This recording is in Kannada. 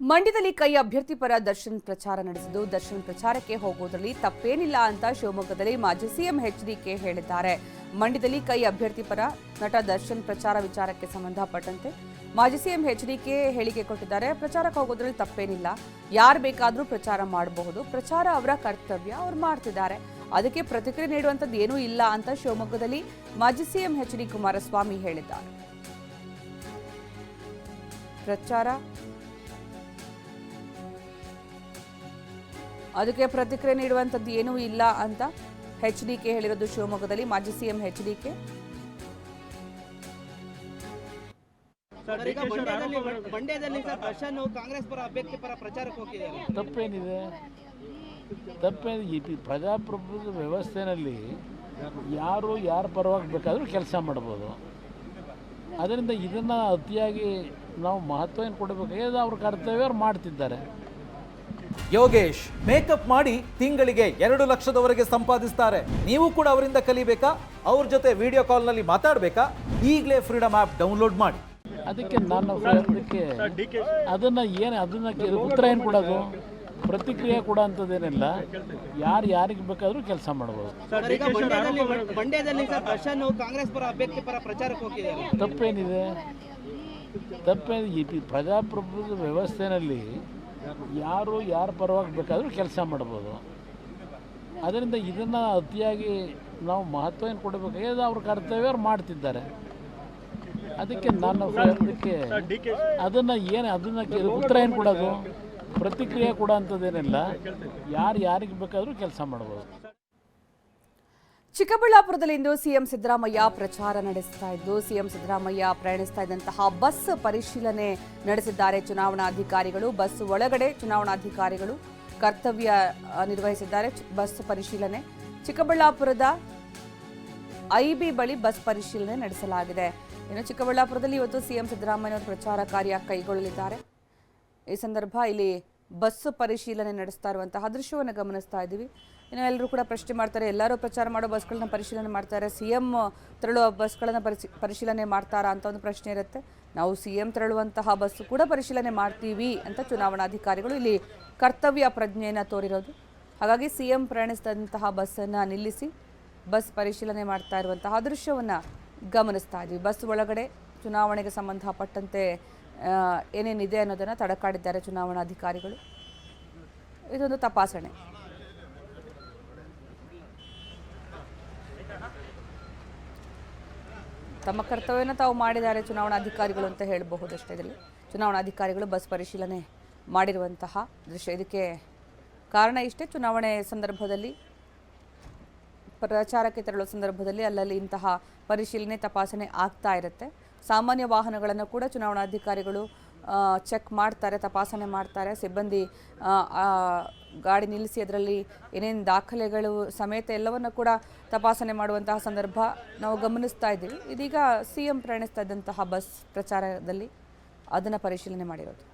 ಮಂಡ್ಯದಲ್ಲಿ ಕೈ ಅಭ್ಯರ್ಥಿ ಪರ ದರ್ಶನ್ ಪ್ರಚಾರ ನಡೆಸಿದ್ದು. ದರ್ಶನ್ ಪ್ರಚಾರಕ್ಕೆ ಹೋಗುವುದರಲ್ಲಿ ತಪ್ಪೇನಿಲ್ಲ ಅಂತ ಶಿವಮೊಗ್ಗದಲ್ಲಿ ಮಾಜಿ ಸಿಎಂ ಎಚ್ಡಿಕೆ ಹೇಳಿದ್ದಾರೆ. ಮಂಡ್ಯದಲ್ಲಿ ಕೈ ಅಭ್ಯರ್ಥಿ ಪರ ನಟ ದರ್ಶನ್ ಪ್ರಚಾರ ವಿಚಾರಕ್ಕೆ ಸಂಬಂಧಪಟ್ಟಂತೆ ಮಾಜಿ ಸಿಎಂ ಎಚ್ಡಿಕೆ ಹೇಳಿಕೆ ಕೊಟ್ಟಿದ್ದಾರೆ. ಪ್ರಚಾರಕ್ಕೆ ಹೋಗೋದ್ರಲ್ಲಿ ತಪ್ಪೇನಿಲ್ಲ. ಯಾರು ಬೇಕಾದರೂ ಪ್ರಚಾರ ಮಾಡಬಹುದು. ಪ್ರಚಾರ ಅವರ ಕರ್ತವ್ಯ, ಅವ್ರು ಮಾಡ್ತಿದ್ದಾರೆ. ಅದಕ್ಕೆ ಪ್ರತಿಕ್ರಿಯೆ ನೀಡುವಂಥದ್ದು ಏನೂ ಇಲ್ಲ ಅಂತ ಶಿವಮೊಗ್ಗದಲ್ಲಿ ಮಾಜಿ ಸಿಎಂ ಎಚ್ ಡಿ ಕುಮಾರಸ್ವಾಮಿ ಹೇಳಿದ್ದಾರೆ. ಪ್ರಚಾರ ಅದಕ್ಕೆ ಪ್ರತಿಕ್ರಿಯೆ ನೀಡುವಂಥದ್ದು ಏನೂ ಇಲ್ಲ ಅಂತ ಹೆಚ್ ಡಿ ಕೆ ಹೇಳಿರೋದು ಶಿವಮೊಗ್ಗದಲ್ಲಿ ಮಾಜಿ CM H D K. Sir ಈಗ ಮಂಡ್ಯದಲ್ಲಿ ಮಂಡ್ಯದಲ್ಲಿ ಸರ್ ದರ್ಶನ್ ಕಾಂಗ್ರೆಸ್ ಪರ ಅಭ್ಯರ್ಥಿ ಪರ ಪ್ರಚಾರಕ್ಕೆ ಹೋಗಿದ್ದಾರೆ ತಪ್ಪೇನಿದೆ? ತಪ್ಪೇನು ಈ ಪ್ರಜಾಪ್ರಭುತ್ವ ವ್ಯವಸ್ಥೆಯಲ್ಲಿ ಯಾರು ಯಾರ ಪರವಾಗಿ ಬೇಕಾದರೂ ಕೆಲಸ ಮಾಡ್ಬೋದು. ಅದರಿಂದ ಇದನ್ನು ಅತಿಯಾಗಿ ನಾವು ಮಹತ್ವ ಏನು ಕೊಡಬೇಕಾಗಿದೆ ಅವ್ರ ಕರ್ತವ್ಯ ಅವ್ರು ಮಾಡ್ತಿದ್ದಾರೆ. ಯೋಗೇಶ್ ಮೇಕಪ್ ಮಾಡಿ ತಿಂಗಳಿಗೆ ಎರಡು ಲಕ್ಷದವರೆಗೆ ಸಂಪಾದಿಸ್ತಾರೆ. ನೀವು ಕೂಡ ಅವರಿಂದ ಕಲಿಬೇಕಾ? ಅವ್ರ ಜೊತೆ ವಿಡಿಯೋ ಕಾಲ್ನಲ್ಲಿ ಮಾತಾಡಬೇಕಾ? ಈಗಲೇ ಫ್ರೀಡಮ್ ಆ್ಯಪ್ ಡೌನ್ಲೋಡ್ ಮಾಡಿ. ಅದಕ್ಕೆ ನಾನು ಅದಕ್ಕೆ ಅದನ್ನು ಏನು ಅದನ್ನು ಉತ್ತರ ಏನು ಕೊಡೋದು ಪ್ರತಿಕ್ರಿಯೆ ಕೂಡ ಅಂಥದ್ದೇನಿಲ್ಲ ಯಾರು ಯಾರಿಗೆ ಬೇಕಾದರೂ ಕೆಲಸ ಮಾಡ್ಬೋದು. ತಪ್ಪೇನಿದೆ. ತಪ್ಪೇನಿದೆ. ತಪ್ಪೇನು ಈ ಪ್ರಜಾಪ್ರಭುತ್ವ ವ್ಯವಸ್ಥೆಯಲ್ಲಿ ಯಾರು ಯಾರ ಪರವಾಗಿ ಬೇಕಾದರೂ ಕೆಲಸ ಮಾಡ್ಬೋದು. ಅದರಿಂದ ಇದನ್ನು ಅತಿಯಾಗಿ ನಾವು ಮಹತ್ವ ಏನು ಕೊಡಬೇಕಾಗಿದೆ ಅವ್ರ ಕರ್ತವ್ಯ, ಅವ್ರು ಮಾಡ್ತಿದ್ದಾರೆ. ಅದಕ್ಕೆ ನಾನು ಅದಕ್ಕೆ ಅದನ್ನು ಏನು ಅದನ್ನು ಉತ್ತರ ಏನು ಕೊಡೋದು? ಪ್ರತಿಕ್ರಿಯೆ ಕೊಡೋ ಅಂಥದ್ದೇನಿಲ್ಲ. ಯಾರು ಯಾರಿಗೆ ಬೇಕಾದರೂ ಕೆಲಸ ಮಾಡ್ಬೋದು. ಚಿಕ್ಕಬಳ್ಳಾಪುರದಲ್ಲಿಂದು ಸಿಎಂ ಸಿದ್ದರಾಮಯ್ಯ ಪ್ರಚಾರ ನಡೆಸ್ತಾ ಇದ್ದು, ಸಿಎಂ ಸಿದ್ದರಾಮಯ್ಯ ಪ್ರಯಾಣಿಸ್ತಾ ಇದ್ದಂತಹ ಬಸ್ ಪರಿಶೀಲನೆ ನಡೆಸಿದ್ದಾರೆ. ಚುನಾವಣಾಧಿಕಾರಿಗಳು, ಬಸ್ ಒಳಗಡೆ ಚುನಾವಣಾಧಿಕಾರಿಗಳು ಕರ್ತವ್ಯ ನಿರ್ವಹಿಸಿದ್ದಾರೆ. ಬಸ್ ಪರಿಶೀಲನೆ. ಚಿಕ್ಕಬಳ್ಳಾಪುರದ ಐಬಿ ಬಳಿ ಬಸ್ ಪರಿಶೀಲನೆ ನಡೆಸಲಾಗಿದೆ. ಇನ್ನು ಚಿಕ್ಕಬಳ್ಳಾಪುರದಲ್ಲಿ ಇವತ್ತು ಸಿಎಂ ಸಿದ್ದರಾಮಯ್ಯ ಪ್ರಚಾರ ಕಾರ್ಯ ಕೈಗೊಳ್ಳಲಿದ್ದಾರೆ. ಈ ಸಂದರ್ಭ ಇಲ್ಲಿ ಬಸ್ ಪರಿಶೀಲನೆ ನಡೆಸ್ತಾ ಇರುವಂತಹ ದೃಶ್ಯವನ್ನು ಗಮನಿಸ್ತಾ ಇದ್ದೀವಿ. ಇನ್ನು ಎಲ್ಲರೂ ಕೂಡ ಪ್ರಶ್ನೆ ಮಾಡ್ತಾರೆ, ಎಲ್ಲರೂ ಪ್ರಚಾರ ಮಾಡೋ ಬಸ್ಗಳನ್ನ ಪರಿಶೀಲನೆ ಮಾಡ್ತಾರೆ, ಸಿ ಎಂ ತೆರಳುವ ಬಸ್ಗಳನ್ನು ಪರಿಶಿ, ಪರಿಶೀಲನೆ ಮಾಡ್ತಾರಾ ಅಂತ ಒಂದು ಪ್ರಶ್ನೆ ಇರುತ್ತೆ. ನಾವು ಸಿ ಎಂ ತೆರಳುವಂತಹ ಬಸ್ಸು ಕೂಡ ಪರಿಶೀಲನೆ ಮಾಡ್ತೀವಿ ಅಂತ ಚುನಾವಣಾಧಿಕಾರಿಗಳು ಇಲ್ಲಿ ಕರ್ತವ್ಯ ಪ್ರಜ್ಞೆಯನ್ನು ತೋರಿರೋದು. ಹಾಗಾಗಿ ಸಿ ಎಂ ಪ್ರಯಾಣಿಸಿದಂತಹ ಬಸ್ಸನ್ನು ನಿಲ್ಲಿಸಿ ಬಸ್ ಪರಿಶೀಲನೆ ಮಾಡ್ತಾ ಇರುವಂತಹ ದೃಶ್ಯವನ್ನು ಗಮನಿಸ್ತಾ ಇದ್ವಿ. ಬಸ್ ಒಳಗಡೆ ಚುನಾವಣೆಗೆ ಸಂಬಂಧಪಟ್ಟಂತೆ ಏನೇನಿದೆ ಅನ್ನೋದನ್ನು ತಡಕಾಡಿದ್ದಾರೆ ಚುನಾವಣಾ ಅಧಿಕಾರಿಗಳು. ಇದೊಂದು ತಪಾಸಣೆ. ತಮ್ಮ ಕರ್ತವ್ಯನ ತಾವು ಮಾಡಿದ್ದಾರೆ ಚುನಾವಣಾಧಿಕಾರಿಗಳು ಅಂತ ಹೇಳಬಹುದಷ್ಟೇ ಇದರಲ್ಲಿ. ಚುನಾವಣಾಧಿಕಾರಿಗಳು ಬಸ್ ಪರಿಶೀಲನೆ ಮಾಡಿರುವಂತಹ ದೃಶ್ಯ. ಇದಕ್ಕೆ ಕಾರಣ ಇಷ್ಟೇ. ಚುನಾವಣೆ ಸಂದರ್ಭದಲ್ಲಿ ಪ್ರಚಾರಕ್ಕೆ ತೆರಳುವ ಸಂದರ್ಭದಲ್ಲಿ ಅಲ್ಲಲ್ಲಿ ಇಂತಹ ಪರಿಶೀಲನೆ, ತಪಾಸಣೆ ಆಗ್ತಾ ಇರುತ್ತೆ. ಸಾಮಾನ್ಯ ವಾಹನಗಳನ್ನು ಕೂಡ ಚುನಾವಣಾಧಿಕಾರಿಗಳು ಚೆಕ್ ಮಾಡ್ತಾರೆ, ತಪಾಸಣೆ ಮಾಡ್ತಾರೆ. ಸಿಬ್ಬಂದಿ ಗಾಡಿ ನಿಲ್ಲಿಸಿ ಅದರಲ್ಲಿ ಏನೇನು ದಾಖಲೆಗಳು ಸಮೇತ ಎಲ್ಲವನ್ನು ಕೂಡ ತಪಾಸಣೆ ಮಾಡುವಂತಹ ಸಂದರ್ಭ ನಾವು ಗಮನಿಸ್ತಾ ಇದ್ದೀವಿ. ಇದೀಗ ಸಿ ಎಂ ಪ್ರಯಾಣಿಸ್ತಾ ಇದ್ದಂತಹ ಬಸ್ ಪ್ರಚಾರದಲ್ಲಿ ಅದನ್ನು ಪರಿಶೀಲನೆ ಮಾಡಿರೋದು.